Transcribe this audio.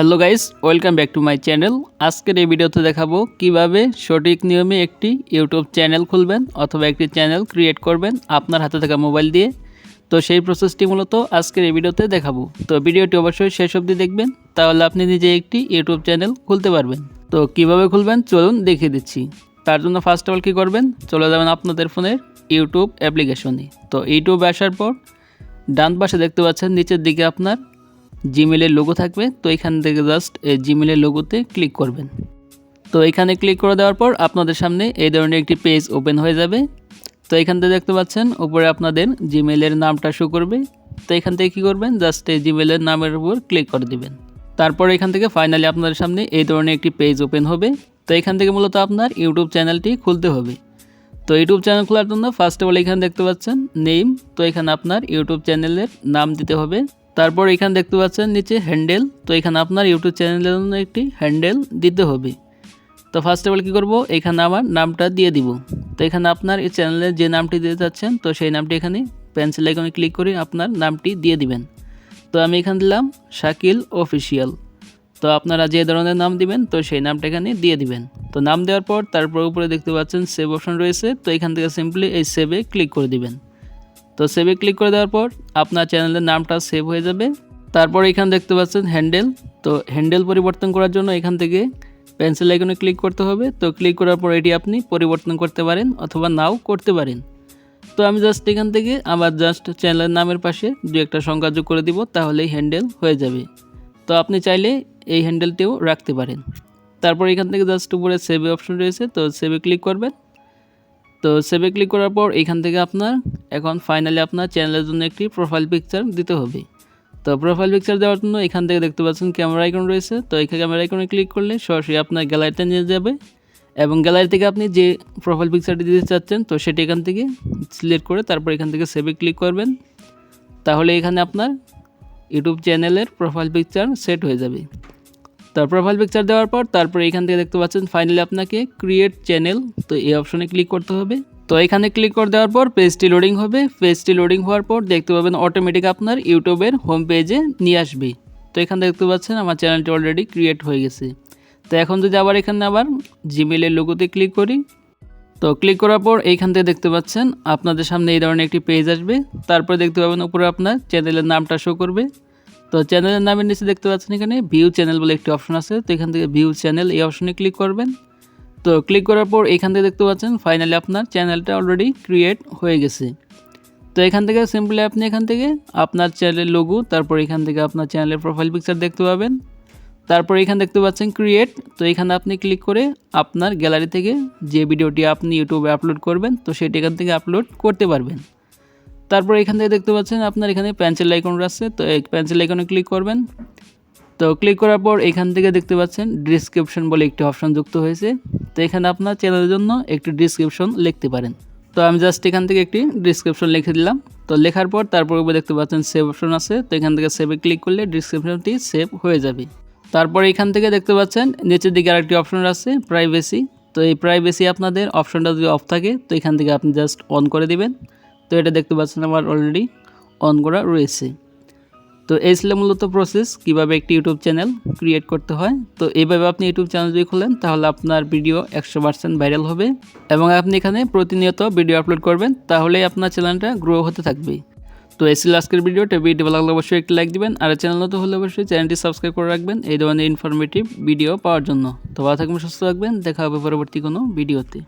Hello guys welcome back to my channel আজকের এই ভিডিওতে দেখাবো কীভাবে সঠিক নিয়মে একটি ইউটিউব চ্যানেল খুলবেন অথবা একটি চ্যানেল ক্রিয়েট করবেন আপনার হাতে থাকা মোবাইল দিয়ে। তো সেই প্রসেসটি মূলত আজকের এই ভিডিওতে দেখাবো। তো ভিডিওটি অবশ্যই শেষ অবধি দেখবেন, তাহলে আপনি নিজে একটি ইউটিউব চ্যানেল খুলতে পারবেন। তো কীভাবে খুলবেন? চলুন দেখিয়ে দিচ্ছি। তার জন্য ফার্স্ট অফ অল কী করবেন? চলে যাবেন আপনাদের ফোনের ইউটিউব অ্যাপ্লিকেশনে তো ইউটিউবে আসার পর ডান পাশে দেখতে পাচ্ছেন, নিচের দিকে আপনার জিমেলের লোগো থাকবে, তো এখান থেকে জাস্ট জিমেলের লোগোতে ক্লিক করবেন। তো এখানে ক্লিক করে দেওয়ার পর আপনাদের সামনে এই ধরনের একটি পেজ ওপেন হয়ে যাবে। তো এখান থেকে দেখতে পাচ্ছেন, উপরে আপনাদের জিমেলের নামটা শো করবে। তো এখান থেকে কী করবেন জাস্ট এই জিমেলের নামের উপর ক্লিক করে দিবেন। তারপর এখান থেকে ফাইনালি আপনাদের সামনে এই ধরনের একটি পেজ ওপেন হবে। তো এখান থেকে মূলত আপনার ইউটিউব চ্যানেলটি খুলতে হবে। তো ইউটিউব চ্যানেল খোলার জন্য ফার্স্ট অফ অল এখানে দেখতে পাচ্ছেন নেম তো এখানে আপনার ইউটিউব চ্যানেলের নাম দিতে হবে। তারপর এখানে দেখতে পাচ্ছেন নিচে হ্যান্ডেল। তো এখানে আপনার ইউটিউব চ্যানেলের জন্য একটি হ্যান্ডেল দিতে হবে। তো ফার্স্ট অফ অল কী করব? এখানে আমার নামটা দিয়ে দিব। তো এখানে আপনার এই চ্যানেলের যে নামটি দিতে চাচ্ছেন, তো সেই নামটি এখানে পেন্সিল আইকনে ক্লিক করে আপনার নামটি দিয়ে দিবেন। তো আমি এখানে দিলাম শাকিল অফিসিয়াল। তো আপনারা যে ধরনের নাম দিবেন, তো সেই নামটা এখানে দিয়ে দিবেন। তো নাম দেওয়ার পর তারপর উপরে দেখতে পাচ্ছেন সেভ অপশন রয়েছে। তো এখান থেকে সিম্পলি এই সেভে ক্লিক করে দিবেন। তো সেভে ক্লিক করে দেওয়ার পর আপনার চ্যানেলের নামটা সেভ হয়ে যাবে। তারপর এখানে দেখতে পাচ্ছেন হ্যান্ডেল তো হ্যান্ডেল পরিবর্তন করার জন্য এখান থেকে পেন্সিল আইকনে ক্লিক করতে হবে। তো ক্লিক করার পর এটি আপনি পরিবর্তন করতে পারেন অথবা নাও করতে পারেন। তো আমি জাস্ট এখান থেকে আমার জাস্ট চ্যানেলের নামের পাশে দু একটা সংখ্যা যোগ করে দিব, তাহলেই হ্যান্ডেল হয়ে যাবে। তো আপনি চাইলে এই হ্যান্ডেলটিও রাখতে পারেন। তারপর এখান থেকে জাস্ট উপরে সেভে অপশন রয়েছে, তো সেভে ক্লিক করবেন। তো সেভে ক্লিক করার পর এখান থেকে আপনার এখন ফাইনালি আপনার চ্যানেলের জন্য একটি প্রোফাইল পিকচার দিতে হবে। তো প্রোফাইল পিকচার দেওয়ার জন্য এখান থেকে দেখতে পাচ্ছেন ক্যামেরা আইকন রয়েছে। তো এখানে ক্যামেরা আইকনে ক্লিক করলে সরাসরি আপনার গ্যালারিতে নিয়ে যাবে এবং গ্যালারি থেকে আপনি যে প্রোফাইল পিকচারটি দিতে চাচ্ছেন, তো সেটি এখান থেকে সিলেক্ট করে তারপর এখান থেকে সেভে ক্লিক করবেন। তাহলে এখানে আপনার ইউটিউব চ্যানেলের প্রোফাইল পিকচার সেট হয়ে যাবে। তার প্রোফাইল পিকচার দেওয়ার পর তারপরে এখান থেকে দেখতে পাচ্ছেন ফাইনালি আপনাকে ক্রিয়েট চ্যানেল তো এই অপশনে ক্লিক করতে হবে। তো এখানে ক্লিক করে দেওয়ার পর পেজটি লোডিং হবে। পেজটি লোডিং হওয়ার পর দেখতে পাবেন অটোমেটিক আপনার ইউটিউবের হোম পেজে নিয়ে আসবে। তো এখানে দেখতে পাচ্ছেন আমার চ্যানেলটি অলরেডি ক্রিয়েট হয়ে গেছে। তো এখন যদি আবার এখানে আবার জিমেলের লোগোতে ক্লিক করি, তো ক্লিক করার পর এইখান থেকে দেখতে পাচ্ছেন আপনাদের সামনে এই ধরনের একটি পেজ আসবে। তারপরে দেখতে পাবেন উপরে আপনার চ্যানেলের নামটা শো করবে। তো চ্যানেলের নামের নিচে দেখতে পাচ্ছেন এখানে ভিউ চ্যানেল বলে একটি অপশন আছে। তো এখান থেকে ভিউ চ্যানেল এই অপশনে ক্লিক করবেন। তো ক্লিক করার পর এখান থেকে দেখতে পাচ্ছেন ফাইনালি আপনার চ্যানেলটা অলরেডি ক্রিয়েট হয়ে গেছে। তো এখান থেকে সিম্পলি আপনি এখান থেকে আপনার চ্যানেলের লোগো তারপর এখান থেকে আপনার চ্যানেলের প্রোফাইল পিকচার দেখতে পাবেন। তারপর এখানে দেখতে পাচ্ছেন ক্রিয়েট তো এখানে আপনি ক্লিক করে আপনার গ্যালারি থেকে যে ভিডিওটি আপনি ইউটিউবে আপলোড করবেন, তো সেটি এখান থেকে আপলোড করতে পারবেন। তারপর এখান থেকে দেখতে পাচ্ছেন আপনার এখানে পেন্সিল আইকন আছে, তো এই পেন্সিল আইকনে ক্লিক করবেন। তো ক্লিক করার পর এখান থেকে দেখতে পাচ্ছেন ডিসক্রিপশন বলে একটি অপশন যুক্ত হয়েছে। তো এখানে আপনার চ্যানেলের জন্য একটি ডিসক্রিপশন লিখতে পারেন। তো আমি জাস্ট এখান থেকে একটি ডিসক্রিপশন লিখে দিলাম। তো লেখার পর তারপর দেখতে পাচ্ছেন সেভ অপশন আছে, তো এখান থেকে সেভে ক্লিক করলে ডিসক্রিপশনটি সেভ হয়ে যাবে। তারপর এখান থেকে দেখতে পাচ্ছেন নিচের দিকে আরেকটি অপশন আছে প্রাইভেসি তো এই প্রাইভেসি আপনাদের অপশনটা যদি অফ থাকে, তো এখান থেকে আপনি জাস্ট অন করে দিবেন। তো এটা দেখতে পাচ্ছেন আমার অলরেডি অন করা রয়েছে। তো এই ছিল মূলত প্রসেস কীভাবে একটি ইউটিউব চ্যানেল ক্রিয়েট করতে হয়। তো এইভাবে আপনি ইউটিউব চ্যানেল যদি খোলেন, তাহলে আপনার ভিডিও একশো পার্সেন্ট ভাইরাল হবে এবং আপনি এখানে প্রতিনিয়ত ভিডিও আপলোড করবেন, তাহলেই আপনার চ্যানেলটা গ্রো হতে থাকবে। তো এই ছিল আজকের ভিডিওটা ভিডিও ভালো লাগলে অবশ্যই একটি লাইক দিবেন, আর চ্যানেল নতুন হলে অবশ্যই চ্যানেলটি সাবস্ক্রাইব করে রাখবেন এই ধরনের ইনফরমেটিভ ভিডিও পাওয়ার জন্য। তো ভালো থাকবেন, সুস্থ থাকবেন, দেখা হবে পরবর্তী কোনো ভিডিওতে